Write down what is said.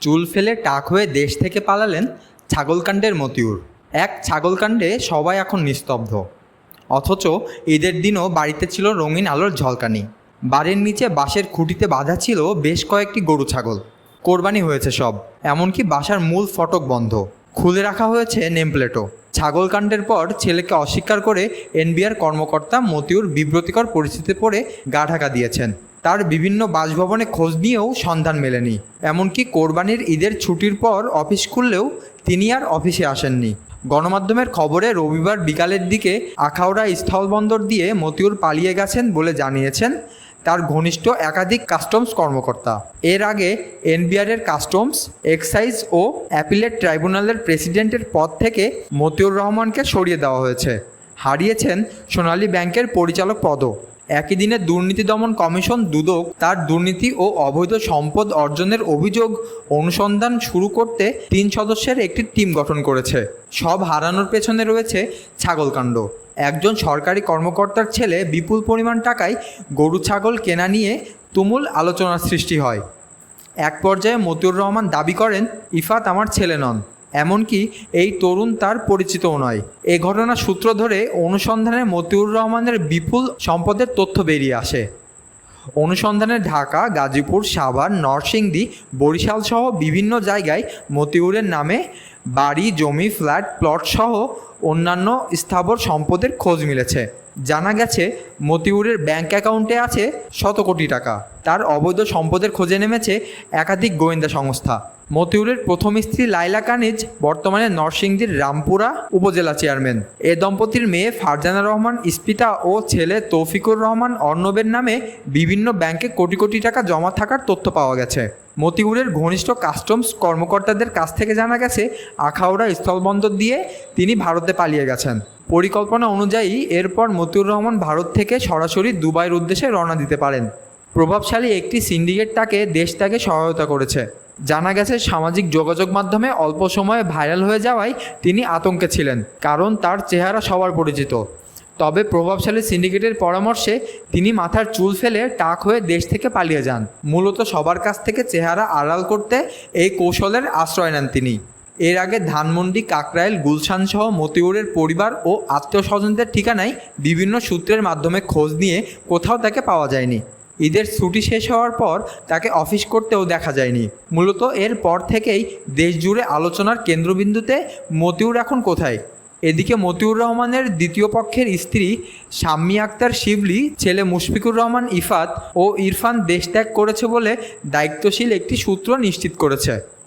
চুল ফেলে টাক হয়ে দেশ থেকে পালালেন ছাগলকাণ্ডের মতিউর। এক ছাগলকাণ্ডে সবাই এখন নিস্তব্ধ। অথচ ঈদের দিনও বাড়িতে ছিল রঙিন আলোর ঝলকানি। বাড়ির নিচে বাঁশের খুঁটিতে বাঁধা ছিল বেশ কয়েকটি গরু ছাগল। কোরবানি হয়েছে সব, এমনকি বাসার মূল ফটক বন্ধ। খুলে রাখা হয়েছে নেমপ্লেটও। ছাগলকাণ্ডের পর ছেলেকে অস্বীকার করে এনবিআর কর্মকর্তা মতিউর বিব্রতিকর পরিস্থিতিতে পড়ে গা ঢাকা দিয়েছেন। তার বিভিন্ন বাসভবনে খোঁজ নিয়েও সন্ধান মেলেনি। এমনকি কোরবানির ঈদের ছুটির পর অফিস খুললেও তিনি আর অফিসে আসেননি। গণমাধ্যমের খবরে রবিবার বিকালের দিকে আখাউড়া স্থলবন্দর দিয়ে মতিউর পালিয়ে গেছেন বলে জানিয়েছেন তার ঘনিষ্ঠ একাধিক কাস্টমস কর্মকর্তা। এর আগে এনবিআরের কাস্টমস, এক্সাইজ ও অ্যাপিলেট ট্রাইব্যুনালের প্রেসিডেন্টের পদ থেকে মতিউর রহমানকে সরিয়ে দেওয়া হয়েছে। হারিয়েছেন সোনালী ব্যাংকের পরিচালক পদও। একই দিনে দুর্নীতি দমন কমিশন দুদক তার দুর্নীতি ও অবৈধ সম্পদ অর্জনের অভিযোগ অনুসন্ধান শুরু করতে তিন সদস্যের একটি টিম গঠন করেছে। সব হারানোর পেছনে রয়েছে ছাগলকাণ্ড। একজন সরকারি কর্মকর্তার ছেলে বিপুল পরিমাণ টাকায় গরু ছাগল কেনা নিয়ে তুমুল আলোচনার সৃষ্টি হয়। এক পর্যায়ে মতিউর রহমান দাবি করেন, ইফাত আমার ছেলে নন। এমনকি এই তরুণ তার পরিচিতও নয়। এ ঘটনার সূত্র ধরে অনুসন্ধানে মতিউর রহমানের বিপুল সম্পদের তথ্য বেরিয়ে আসে। অনুসন্ধানে ঢাকা, গাজীপুর, সাভার, নরসিংদী, বরিশাল সহ বিভিন্ন জায়গায় মতিউরের নামে বাড়ি, জমি, ফ্ল্যাট, প্লট সহ অন্যান্য স্থাবর সম্পদের খোঁজ মিলেছে। জানা গেছে, মতিউরের ব্যাংক অ্যাকাউন্টে আছে শত কোটি টাকা। তার অবৈধ সম্পদের খোঁজে নেমেছে একাধিক গোয়েন্দা সংস্থা। মতিউরের প্রথম স্ত্রী লাইলা কানিজ বর্তমানে নরসিংদীর রামপুরা উপজেলা চেয়ারম্যান। এ দম্পতির মেয়ে ফারজানা রহমান ইস্পিতা ও ছেলে তৌফিকুর রহমান অর্ণবের নামে বিভিন্ন ব্যাংকে কোটি কোটি টাকা জমা থাকার তথ্য পাওয়া গেছে। মতিউরের ঘনিষ্ঠ কাস্টমস কর্মকর্তাদের কাছ থেকে জানা গেছে, আখাউড়া স্থলবন্দর দিয়ে তিনি ভারতে পালিয়ে গেছেন। পরিকল্পনা অনুযায়ী এরপর মতিউর রহমান ভারত থেকে সরাসরি দুবাইয়ের উদ্দেশ্যে রওনা দিতে পারেন। প্রভাবশালী একটি সিন্ডিকেট তাকে দেশ তাকে সহায়তা করেছে। জানা গেছে, সামাজিক যোগাযোগ মাধ্যমে অল্প সময়ে ভাইরাল হয়ে যাওয়ায় তিনি আতঙ্কে ছিলেন, কারণ তার চেহারা সবার পরিচিত। তবে প্রভাবশালী সিন্ডিকেটের পরামর্শে তিনি মাথার চুল ফেলে টাক হয়ে দেশ থেকে পালিয়ে যান। মূলত সবার কাছ থেকে চেহারা আড়াল করতে এই কৌশলের আশ্রয় নেন তিনি। এর আগে ধানমন্ডি, কাকরাইল, গুলশান সহ মতিউরের পরিবার ও আত্মীয় স্বজনদের ঠিকানায় বিভিন্ন সূত্রের মাধ্যমে খোঁজ নিয়ে কোথাও তাকে পাওয়া যায়নি। ঈদের ছুটি শেষ হওয়ার পর তাকে অফিস করতেও দেখা যায়নি। মূলত এর পর থেকেই দেশজুড়ে আলোচনার কেন্দ্রবিন্দুতে মতিউর এখন কোথায়? এদিকে মতিউর রহমানের দ্বিতীয় পক্ষের স্ত্রী শাম্মী আক্তার শিবলি, ছেলে মুশফিকুর রহমান ইফাত ও ইরফান দেশত্যাগ করেছে বলে দায়িত্বশীল একটি সূত্র নিশ্চিত করেছে।